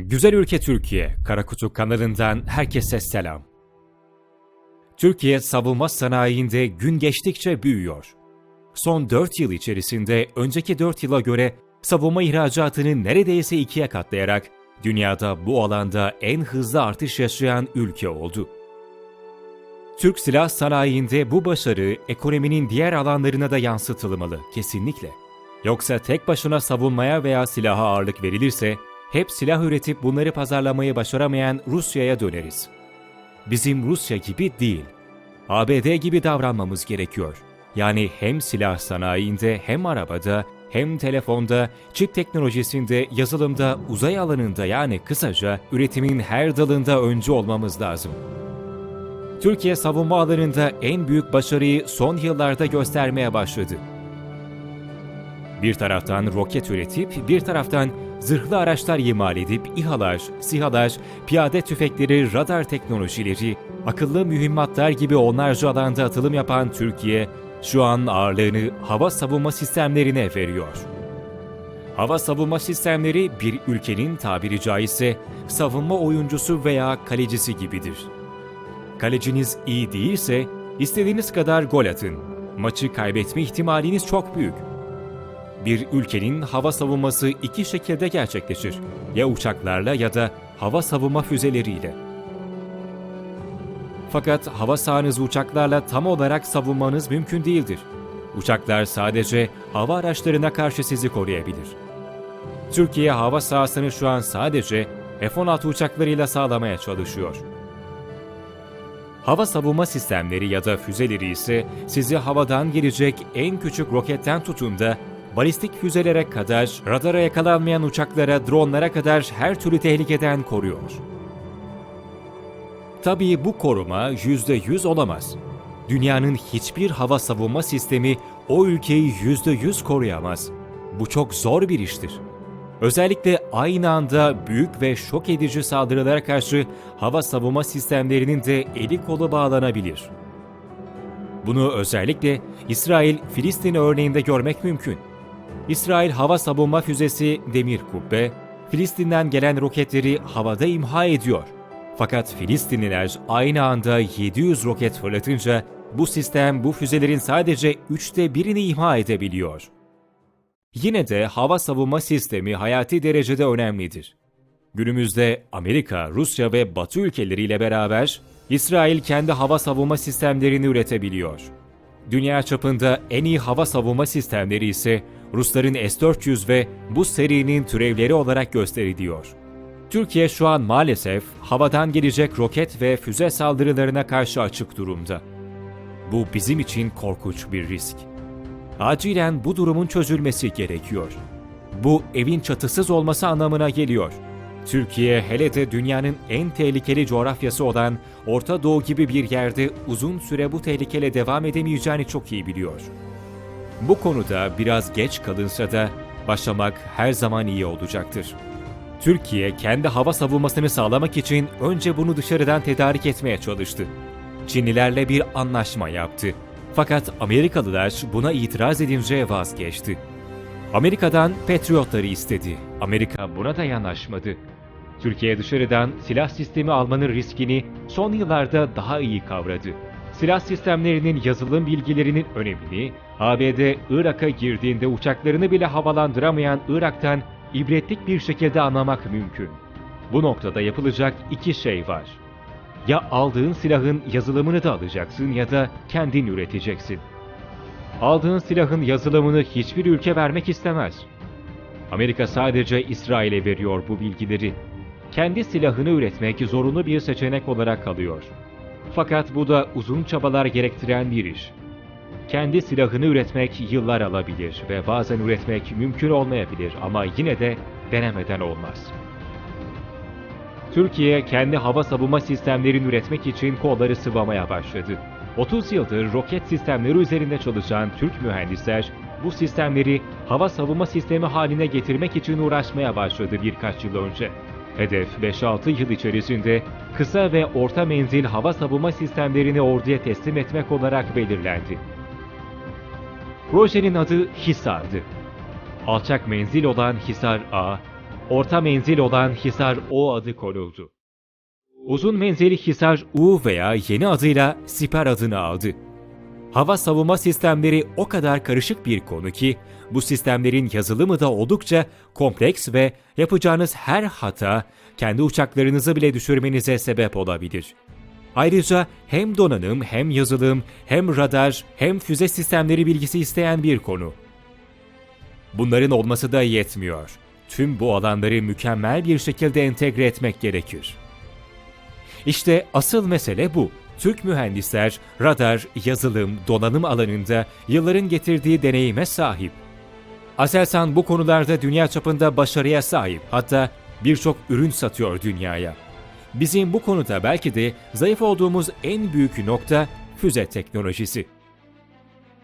Güzel ülke Türkiye, Karakutu kanalından herkese selam. Türkiye savunma sanayinde gün geçtikçe büyüyor. Son 4 yıl içerisinde önceki 4 yıla göre savunma ihracatını neredeyse ikiye katlayarak dünyada bu alanda en hızlı artış yaşayan ülke oldu. Türk silah sanayinde bu başarı ekonominin diğer alanlarına da yansıtılmalı kesinlikle. Yoksa tek başına savunmaya veya silaha ağırlık verilirse hep silah üretip bunları pazarlamayı başaramayan Rusya'ya döneriz. Bizim Rusya gibi değil. ABD gibi davranmamız gerekiyor. Yani hem silah sanayinde hem arabada hem telefonda, çip teknolojisinde, yazılımda, uzay alanında yani kısaca üretimin her dalında öncü olmamız lazım. Türkiye savunma alanında en büyük başarıyı son yıllarda göstermeye başladı. Bir taraftan roket üretip bir taraftan zırhlı araçlar imal edip İHA'lar, SİHA'lar, piyade tüfekleri, radar teknolojileri, akıllı mühimmatlar gibi onlarca alanda atılım yapan Türkiye, şu an ağırlığını hava savunma sistemlerine veriyor. Hava savunma sistemleri bir ülkenin tabiri caizse savunma oyuncusu veya kalecisi gibidir. Kaleciniz iyi değilse istediğiniz kadar gol atın. Maçı kaybetme ihtimaliniz çok büyük. Bir ülkenin hava savunması iki şekilde gerçekleşir. Ya uçaklarla ya da hava savunma füzeleriyle. Fakat hava sahanızı uçaklarla tam olarak savunmanız mümkün değildir. Uçaklar sadece hava araçlarına karşı sizi koruyabilir. Türkiye hava sahasını şu an sadece F-16 uçaklarıyla sağlamaya çalışıyor. Hava savunma sistemleri ya da füzeleri ise sizi havadan gelecek en küçük roketten tutun da balistik füzelere kadar, radara yakalanmayan uçaklara, dronlara kadar her türlü tehlikeden koruyor. Tabii bu koruma %100 olamaz. Dünyanın hiçbir hava savunma sistemi o ülkeyi %100 koruyamaz. Bu çok zor bir iştir. Özellikle aynı anda büyük ve şok edici saldırılara karşı hava savunma sistemlerinin de eli kolu bağlanabilir. Bunu özellikle İsrail-Filistin örneğinde görmek mümkün. İsrail hava savunma füzesi Demir Kubbe, Filistin'den gelen roketleri havada imha ediyor. Fakat Filistinliler aynı anda 700 roket fırlatınca bu sistem bu füzelerin sadece üçte birini imha edebiliyor. Yine de hava savunma sistemi hayati derecede önemlidir. Günümüzde Amerika, Rusya ve Batı ülkeleriyle beraber İsrail kendi hava savunma sistemlerini üretebiliyor. Dünya çapında en iyi hava savunma sistemleri ise Rusların S-400 ve bu serinin türevleri olarak gösteriliyor. Türkiye şu an maalesef havadan gelecek roket ve füze saldırılarına karşı açık durumda. Bu bizim için korkunç bir risk. Acilen bu durumun çözülmesi gerekiyor. Bu evin çatısız olması anlamına geliyor. Türkiye hele de dünyanın en tehlikeli coğrafyası olan Orta Doğu gibi bir yerde uzun süre bu tehlikeyle devam edemeyeceğini çok iyi biliyor. Bu konuda biraz geç kalınsa da başlamak her zaman iyi olacaktır. Türkiye kendi hava savunmasını sağlamak için önce bunu dışarıdan tedarik etmeye çalıştı. Çinlilerle bir anlaşma yaptı. Fakat Amerikalılar buna itiraz edince vazgeçti. Amerika'dan Patriotları istedi. Amerika buna da yanaşmadı. Türkiye dışarıdan silah sistemi almanın riskini son yıllarda daha iyi kavradı. Silah sistemlerinin yazılım bilgilerinin önemini, ABD Irak'a girdiğinde uçaklarını bile havalandıramayan Irak'tan ibretlik bir şekilde anlamak mümkün. Bu noktada yapılacak iki şey var. Ya aldığın silahın yazılımını da alacaksın ya da kendin üreteceksin. Aldığın silahın yazılımını hiçbir ülke vermek istemez. Amerika sadece İsrail'e veriyor bu bilgileri. Kendi silahını üretmek zorunlu bir seçenek olarak kalıyor. Fakat bu da uzun çabalar gerektiren bir iş. Kendi silahını üretmek yıllar alabilir ve bazen üretmek mümkün olmayabilir ama yine de denemeden olmaz. Türkiye kendi hava savunma sistemlerini üretmek için kolları sıvamaya başladı. 30 yıldır roket sistemleri üzerinde çalışan Türk mühendisler bu sistemleri hava savunma sistemi haline getirmek için uğraşmaya başladı birkaç yıl önce. Hedef 5-6 yıl içerisinde kısa ve orta menzil hava savunma sistemlerini orduya teslim etmek olarak belirlendi. Projenin adı Hisar'dı. Alçak menzil olan Hisar A, orta menzil olan Hisar O adı konuldu. Uzun menzili Hisar U veya yeni adıyla Siper adını aldı. Hava savunma sistemleri o kadar karışık bir konu ki bu sistemlerin yazılımı da oldukça kompleks ve yapacağınız her hata kendi uçaklarınızı bile düşürmenize sebep olabilir. Ayrıca hem donanım hem yazılım hem radar hem füze sistemleri bilgisi isteyen bir konu. Bunların olması da yetmiyor. Tüm bu alanları mükemmel bir şekilde entegre etmek gerekir. İşte asıl mesele bu. Türk mühendisler radar, yazılım, donanım alanında yılların getirdiği deneyime sahip. Aselsan bu konularda dünya çapında başarıya sahip. Hatta birçok ürün satıyor dünyaya. Bizim bu konuda belki de zayıf olduğumuz en büyük nokta füze teknolojisi.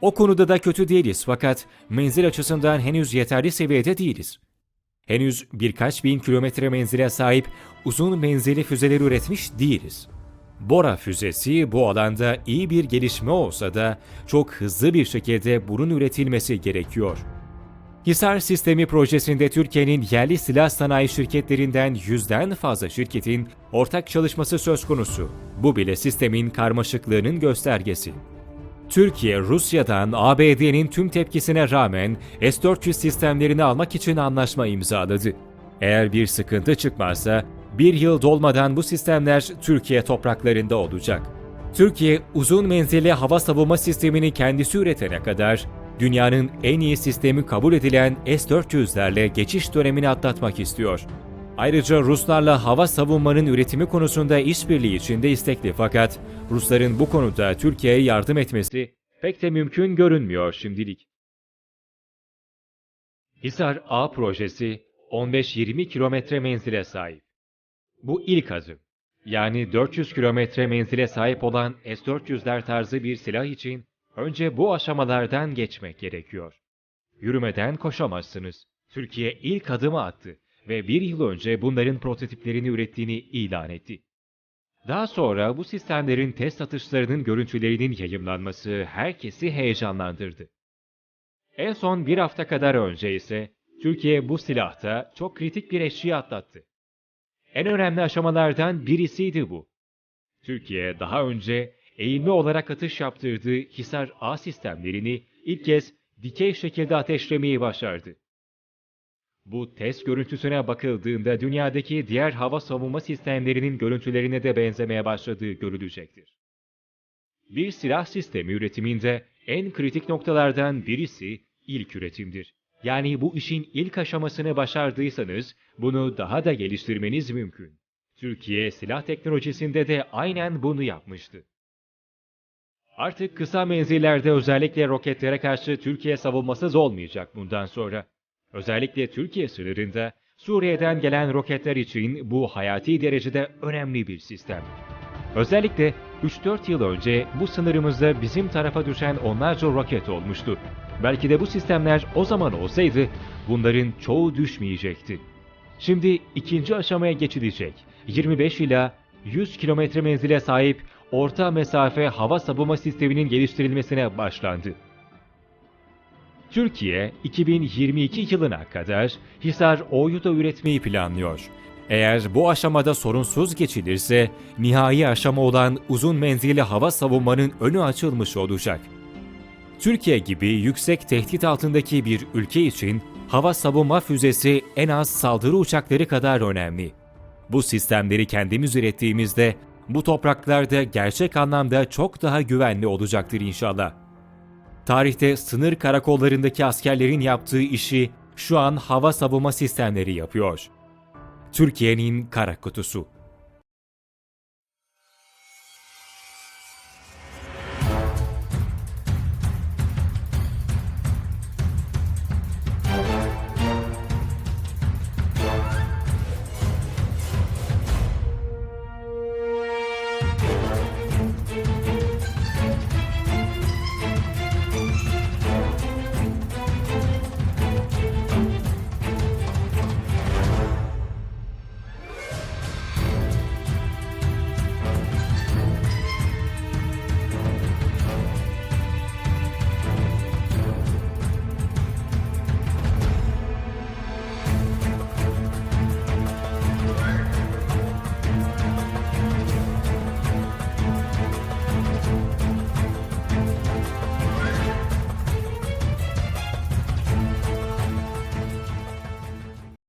O konuda da kötü değiliz fakat menzil açısından henüz yeterli seviyede değiliz. Henüz birkaç bin kilometre menzile sahip uzun menzili füzeler üretmiş değiliz. Bora füzesi bu alanda iyi bir gelişme olsa da çok hızlı bir şekilde bunun üretilmesi gerekiyor. Hisar Sistemi projesinde Türkiye'nin yerli silah sanayi şirketlerinden yüzden fazla şirketin ortak çalışması söz konusu. Bu bile sistemin karmaşıklığının göstergesi. Türkiye, Rusya'dan ABD'nin tüm tepkisine rağmen S-400 sistemlerini almak için anlaşma imzaladı. Eğer bir sıkıntı çıkmazsa bir yıl dolmadan bu sistemler Türkiye topraklarında olacak. Türkiye uzun menzilli hava savunma sistemini kendisi üretene kadar dünyanın en iyi sistemi kabul edilen S-400'lerle geçiş dönemini atlatmak istiyor. Ayrıca Ruslarla hava savunmanın üretimi konusunda işbirliği içinde istekli fakat Rusların bu konuda Türkiye'ye yardım etmesi pek de mümkün görünmüyor şimdilik. Hisar A projesi 15-20 kilometre menzile sahip. Bu ilk adım. Yani 400 kilometre menzile sahip olan S-400'ler tarzı bir silah için önce bu aşamalardan geçmek gerekiyor. Yürümeden koşamazsınız. Türkiye ilk adımı attı ve bir yıl önce bunların prototiplerini ürettiğini ilan etti. Daha sonra bu sistemlerin test atışlarının görüntülerinin yayımlanması herkesi heyecanlandırdı. En son bir hafta kadar önce ise Türkiye bu silahta çok kritik bir eşiği atlattı. En önemli aşamalardan birisiydi bu. Türkiye daha önce eğilme olarak atış yaptırdığı Hisar A sistemlerini ilk kez dikey şekilde ateşlemeyi başardı. Bu test görüntüsüne bakıldığında dünyadaki diğer hava savunma sistemlerinin görüntülerine de benzemeye başladığı görülecektir. Bir silah sistemi üretiminde en kritik noktalardan birisi ilk üretimdir. Yani bu işin ilk aşamasını başardıysanız bunu daha da geliştirmeniz mümkün. Türkiye silah teknolojisinde de aynen bunu yapmıştı. Artık kısa menzillerde özellikle roketlere karşı Türkiye savunmasız olmayacak bundan sonra. Özellikle Türkiye sınırında Suriye'den gelen roketler için bu hayati derecede önemli bir sistem. Özellikle 3-4 yıl önce bu sınırımızda bizim tarafa düşen onlarca roket olmuştu. Belki de bu sistemler o zaman olsaydı bunların çoğu düşmeyecekti. Şimdi ikinci aşamaya geçilecek. 25 ila 100 kilometre menzile sahip orta mesafe hava savunma sisteminin geliştirilmesine başlandı. Türkiye 2022 yılına kadar Hisar O'yu da üretmeyi planlıyor. Eğer bu aşamada sorunsuz geçilirse nihai aşama olan uzun menzilli hava savunmanın önü açılmış olacak. Türkiye gibi yüksek tehdit altındaki bir ülke için hava savunma füzesi en az saldırı uçakları kadar önemli. Bu sistemleri kendimiz ürettiğimizde bu topraklarda gerçek anlamda çok daha güvenli olacaktır inşallah. Tarihte sınır karakollarındaki askerlerin yaptığı işi şu an hava savunma sistemleri yapıyor. Türkiye'nin kara kutusu.